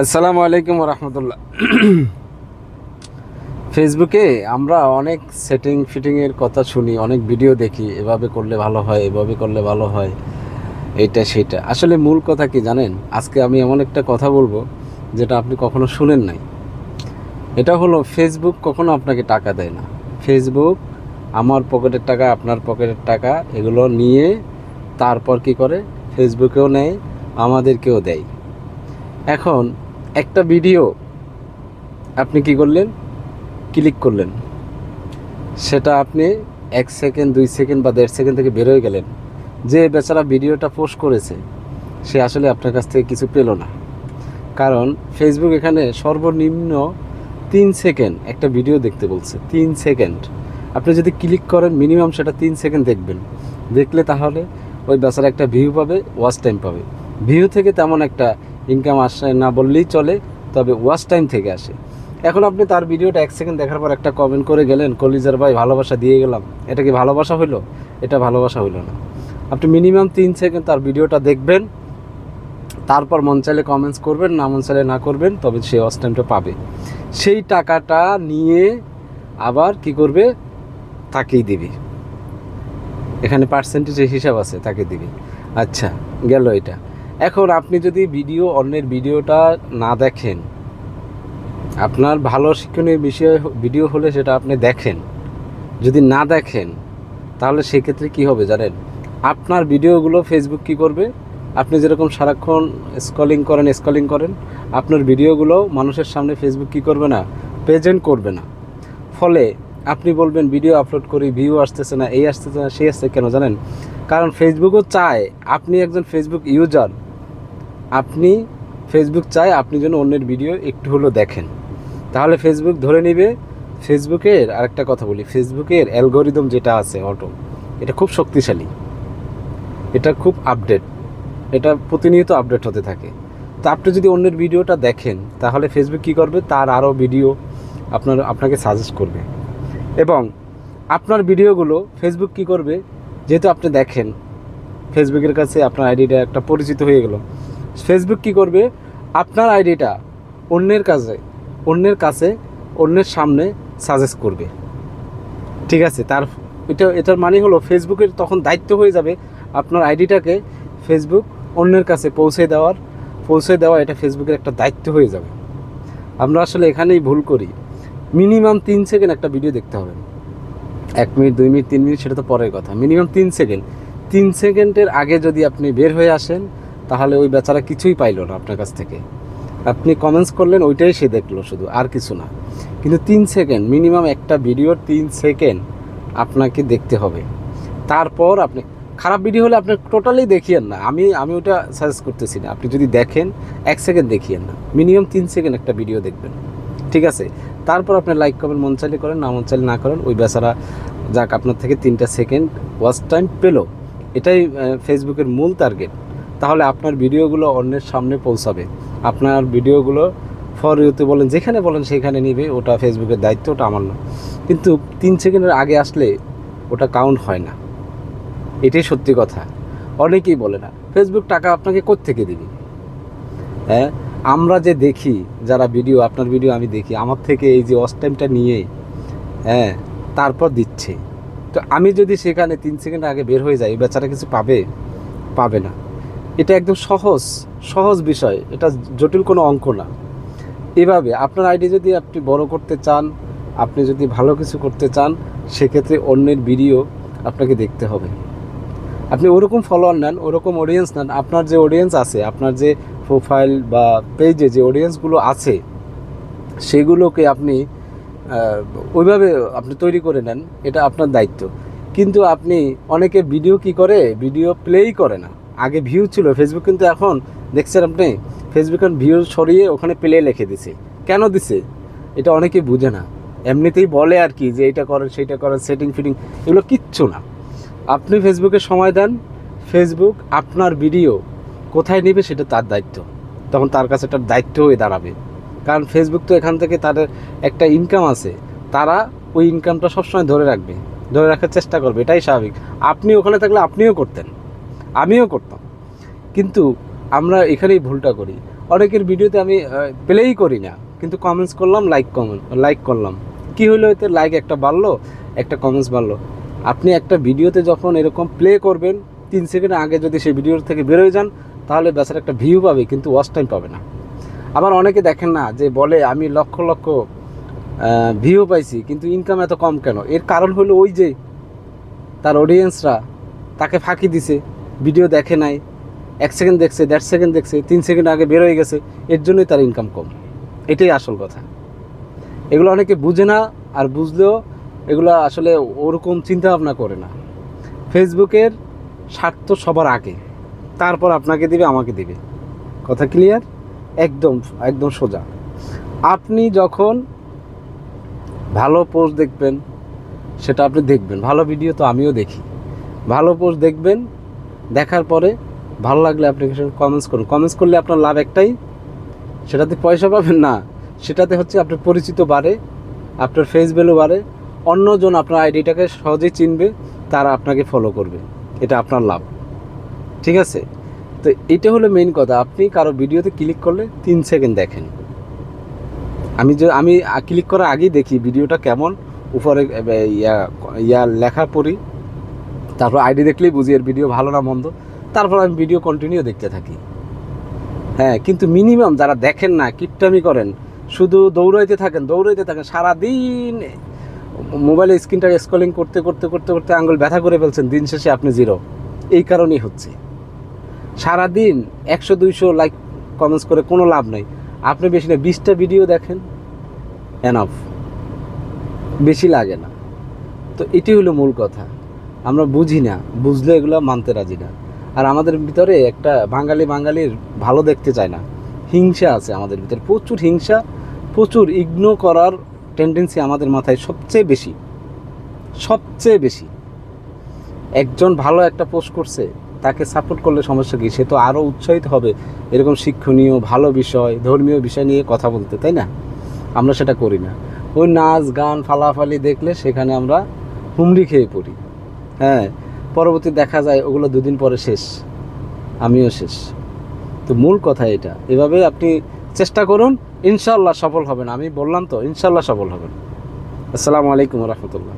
আসসালামু আলাইকুম রহমতুল্লাহ ফেসবুকে আমরা অনেক সেটিং ফিটিংয়ের কথা শুনি, অনেক ভিডিও দেখি, এভাবে করলে ভালো হয়, এভাবে করলে ভালো হয়, এইটা সেটা আসলে মূল কথা কি জানেন? আজকে আমি এমন একটা কথা বলব যেটা আপনি কখনো শুনেন নাই। এটা হলো ফেসবুক কখনো আপনাকে টাকা দেয় না। ফেসবুক আমার পকেটের টাকা, আপনার পকেটের টাকা, এগুলো নিয়ে তারপর কি করে? ফেসবুকেও নেয়, আমাদেরকেও দেয়। এখন একটা ভিডিও আপনি কি করলেন? ক্লিক করলেন। সেটা আপনি এক সেকেন্ড দুই সেকেন্ড বা দেড় সেকেন্ড থেকে বেরোয় গেলেন। যে বেচারা ভিডিওটা পোস্ট করেছে, সে আসলে আপনার কাছ থেকে কিছু পেল না। কারণ ফেসবুক এখানে সর্বনিম্ন তিন সেকেন্ড একটা ভিডিও দেখতে বলছে। তিন সেকেন্ড আপনি যদি ক্লিক করেন মিনিমাম সেটা তিন সেকেন্ড দেখবেন। দেখলে তাহলে ওই বেচারা একটা ভিউ পাবে ওয়াচ টাইম পাবে। ভিউ থেকে তেমন একটা ইনকাম আসে না বললেই চলে, তবে ওয়াচ টাইম থেকে আসে। এখন আপনি তার ভিডিওটা এক সেকেন্ড দেখার পর একটা কমেন্ট করে গেলেন, কলিজার ভাই ভালোবাসা দিয়ে গেলাম। এটা কি ভালোবাসা হইল? এটা ভালোবাসা হইল না। আপনি মিনিমাম তিন সেকেন্ড তার ভিডিওটা দেখবেন, তারপর মন চাইলে কমেন্টস করবেন, না মন চাইলে না করবেন, তবে সে ওয়াচ টাইমটা পাবে। সেই টাকাটা নিয়ে আবার কি করবে? তাকেই দিবি। এখানে পার্সেন্টেজের হিসাব আছে, তাকে দিবি। আচ্ছা গেল এটা। এখন আপনি যদি ভিডিও, অন্যের ভিডিওটা না দেখেন, আপনার ভালো শিক্ষণীয় বিষয় ভিডিও হলে সেটা আপনি দেখেন। যদি না দেখেন, তাহলে সেক্ষেত্রে কি হবে জানেন? আপনার ভিডিওগুলো ফেসবুক কি করবে? আপনি যেরকম সারাক্ষণ স্কলিং করেন স্কলিং করেন, আপনার ভিডিওগুলো মানুষের সামনে ফেসবুক কি করবে না? প্রেজেন্ট করবে না। ফলে আপনি বলবেন, ভিডিও আপলোড করি ভিউ আসতেছে না, এই আসতেছে না, সেই আসছে কেন? জানেন? কারণ ফেসবুকও চায় আপনি একজন ফেসবুক ইউজার আপনি ফেসবুক চায় আপনি যেন অন্যের ভিডিও একটু হলেও দেখেন। তাহলে ফেসবুক ধরে নেবে ফেসবুকের আরেকটা কথা বলি ফেসবুকের অ্যালগোরিদম যেটা আছে অটো এটা খুব শক্তিশালী। এটা খুব আপডেট এটা প্রতিনিয়ত আপডেট হতে থাকে। তো আপনি যদি অন্যের ভিডিওটা দেখেন, তাহলে ফেসবুক কী করবে? তার আরও ভিডিও আপনার, আপনাকে সাজেস্ট করবে। এবং আপনার ভিডিওগুলো ফেসবুক কি করবে? যেহেতু আপনি দেখেন ফেসবুকের কাছে আপনার আইডিটা একটা পরিচিত হয়ে গেল। ফেসবুক কি করবে? আপনার আইডিটা অন্যের কাছে অন্যের কাছে, অন্যের সামনে সাজেস্ট করবে। ঠিক আছে, তার এটা, এটার মানে হলো ফেসবুকের তখন দায়িত্ব হয়ে যাবে আপনার আইডিটাকে ফেসবুক অন্যের কাছে পৌঁছে দেওয়ার, পৌঁছে দেওয়া এটা ফেসবুকের একটা দায়িত্ব হয়ে যাবে। আমরা আসলে এখানেই ভুল করি। মিনিমাম তিন সেকেন্ড একটা ভিডিও দেখতে হবে। এক মিনিট, দুই মিনিট, তিন মিনিট, সেটা তো পরের কথা। মিনিমাম তিন সেকেন্ড তিন সেকেন্ডের আগে যদি আপনি বের হয়ে আসেন তাহলে ওই বেচারা কিছুই পাইলো না আপনার কাছ থেকে। আপনি কমেন্টস করলেন, ওইটাই সে দেখল শুধু, আর কিছু না। কিন্তু তিন সেকেন্ড মিনিমাম একটা ভিডিওর তিন সেকেন্ড আপনাকে দেখতে হবে। তারপর আপনি, খারাপ ভিডিও হলে আপনি টোটালি দেখিয়েন না। আমি আমি ওটা সাজেস্ট করতেছি না। আপনি যদি দেখেন, এক সেকেন্ড দেখিয়েন না। মিনিমাম তিন সেকেন্ড একটা ভিডিও দেখবেন। ঠিক আছে? তারপর আপনি লাইক কমেন্ট মন চাইলে করেন, না মন চাইলে না করেন, ওই বেচারা যাক আপনার থেকে তিনটা সেকেন্ড ওয়াচ টাইম পেল। এটাই ফেসবুকের মূল টার্গেট তাহলে আপনার ভিডিওগুলো অন্যের সামনে পৌঁছাবে। আপনার ভিডিওগুলো ফর ইউতে বলেন, যেখানে বলেন সেখানে নিবে, ওটা ফেসবুকের দায়িত্ব, ওটা আমার না। কিন্তু তিন সেকেন্ডের আগে আসলে ওটা কাউন্ট হয় না। এটাই সত্যি কথা। অনেকেই বলে না ফেসবুক টাকা আপনাকে কোত্থেকে দিবে? হ্যাঁ? আমরা যে দেখি, যারা ভিডিও আপনার ভিডিও আমি দেখি, আমার থেকে এই যে ওয়াচ টাইমটা নিয়ে হ্যাঁ তারপর দিচ্ছে। তো আমি যদি সেখানে তিন সেকেন্ড আগে বের হয়ে যাই বেচারা কিছু পাবে? পাবে না। এটা একদম সহজ সহজ বিষয়। এটা জটিল কোনো অঙ্ক না। এভাবে আপনার আইডি যদি আপনি বড় করতে চান, আপনি যদি ভালো কিছু করতে চান, সেক্ষেত্রে অন্যের ভিডিও আপনাকে দেখতে হবে। আপনি ওরকম ফলোয়ার নেন, ওরকম অডিয়েন্স নেন, আপনার যে অডিয়েন্স আছে, আপনার যে প্রোফাইল বা পেজে যে অডিয়েন্সগুলো আছে, সেগুলোকে আপনি ওইভাবে আপনি তৈরি করে নেন, এটা আপনার দায়িত্ব। কিন্তু আপনি অনেকে ভিডিও কি করে? ভিডিও প্লেই করে না। আগে ভিউ ছিল ফেসবুক কিন্তু এখন, দেখছেন আপনি? ফেসবুকে ভিউ সরিয়ে ওখানে প্লে লিখে দিছে। কেন দিছে? এটা অনেকে বুঝে না। এমনিতেই বলে আর কি যে এইটা করেন, সেইটা করেন সেটিং ফিটিং এগুলো কিচ্ছু না। আপনি ফেসবুকে সময় দেন ফেসবুক আপনার ভিডিও কোথায় নেবে সেটা তার দায়িত্ব। তখন তার কাছে একটা দায়িত্ব হয়ে দাঁড়াবে। কারণ ফেসবুক তো এখান থেকে তাদের একটা ইনকাম আছে। তারা ওই ইনকামটা সবসময় ধরে রাখবে, ধরে রাখার চেষ্টা করবে, এটাই স্বাভাবিক। আপনি ওখানে থাকলে আপনিও করতেন। আমিও করতাম। কিন্তু আমরা এখানেই ভুলটা করি। অনেকের ভিডিওতে আমি প্লেই করি না। কিন্তু কমেন্টস করলাম লাইক কমেন্ট লাইক করলাম। কি হলো এতে? লাইক একটা বাড়লো, একটা কমেন্টস বাড়লো। আপনি একটা ভিডিওতে যখন এরকম প্লে করবেন, তিন সেকেন্ড আগে যদি সেই ভিডিও থেকে বেরোয় যান, তাহলে বেচার একটা ভিউ পাবে, কিন্তু ওয়াচ টাইম পাবে না। আবার অনেকে দেখেন না যে বলে, আমি লক্ষ লক্ষ ভিউ পাইছি, কিন্তু ইনকাম এত কম কেন? এর কারণ হলো ওই যে, তার অডিয়েন্সরা তাকে ফাঁকি দিছে। ভিডিও দেখে নাই, এক সেকেন্ড দেখছে, দেড় সেকেন্ড দেখছে, তিন সেকেন্ড আগে বের হয়ে গেছে, এর জন্যই তার ইনকাম কম। এটাই আসল কথা। এগুলো অনেকে বুঝে না, আর বুঝলেও এগুলো আসলে ওরকম চিন্তা ভাবনা করে না। ফেসবুকের স্বার্থ সবার আগে। তারপর আপনাকে দিবে, আমাকে দিবে। কথা ক্লিয়ার একদম একদম সোজা। আপনি যখন ভালো পোস্ট দেখবেন, সেটা আপনি দেখবেন। ভালো ভিডিও তো আমিও দেখি। ভালো পোস্ট দেখবেন দেখার পরে ভালো লাগলে আপনি কমেন্টস করুন। কমেন্টস করলে আপনার লাভ একটাই, সেটাতে পয়সা পাবেন না। সেটাতে হচ্ছে আপনার পরিচিত বাড়ে, আপনার ফেস ভ্যালু বাড়ে, অন্যজন আপনার আইডিটাকে সহজেই চিনবে, তারা আপনাকে ফলো করবে। এটা আপনার লাভ। ঠিক আছে? তো এটা হলো মেইন কথা। আপনি কারও ভিডিওতে ক্লিক করলে তিন সেকেন্ড দেখেন। আমি যে, আমি ক্লিক করার আগেই দেখি ভিডিওটা কেমন, উপরে ইয়া ইয়া লেখা পড়ি তারপর আইডি দেখলেই বুঝি এর ভিডিও ভালো না মন্দ। তারপর আমি ভিডিও কন্টিনিউ দেখতে থাকি। হ্যাঁ কিন্তু মিনিমাম যারা দেখেন না, কিপটামি করেন, শুধু দৌড়াইতে থাকেন দৌড়াইতে থাকেন, সারাদিন মোবাইলে স্ক্রিনটা স্ক্রলিং করতে করতে করতে করতে আঙ্গুল ব্যথা করে ফেলছেন, দিন শেষে আপনি জিরো এই কারণেই হচ্ছে। সারাদিন একশো, দুইশো লাইক কমেন্টস করে কোনো লাভ নেই। আপনি বেশি না, বিশটা ভিডিও দেখেন এনাফ বেশি লাগে না। তো এটি হলো মূল কথা। আমরা বুঝি না, বুঝলে এগুলো মানতে রাজি না। আর আমাদের ভিতরে একটা বাঙালি বাঙালির ভালো দেখতে চায় না। হিংসা আছে আমাদের ভিতরে, প্রচুর হিংসা, প্রচুর ইগনো করার টেন্ডেন্সি আমাদের মাথায় সবচেয়ে বেশি। সবচেয়ে বেশি। একজন ভালো একটা পোস্ট করছে, তাকে সাপোর্ট করলে সমস্যা কী? সে তো আরও উৎসাহিত হবে। এরকম শিক্ষণীয়, ভালো বিষয়, ধর্মীয় বিষয় নিয়ে কথা বলতে, তাই না? আমরা সেটা করি না। ওই নাচ, গান, ফালাফালি দেখলে সেখানে আমরা হুমড়ি খেয়ে পড়ি। হ্যাঁ পরবর্তী দেখা যায়, ওগুলো দুদিন পরে শেষ। আমিও শেষ। তো মূল কথা এটা। এভাবে আপনি চেষ্টা করুন ইনশাল্লাহ সফল হবেন। আমি বললাম তো ইনশাল্লাহ সফল হবেন। আসসালামু আলাইকুম রহমতুল্লাহ।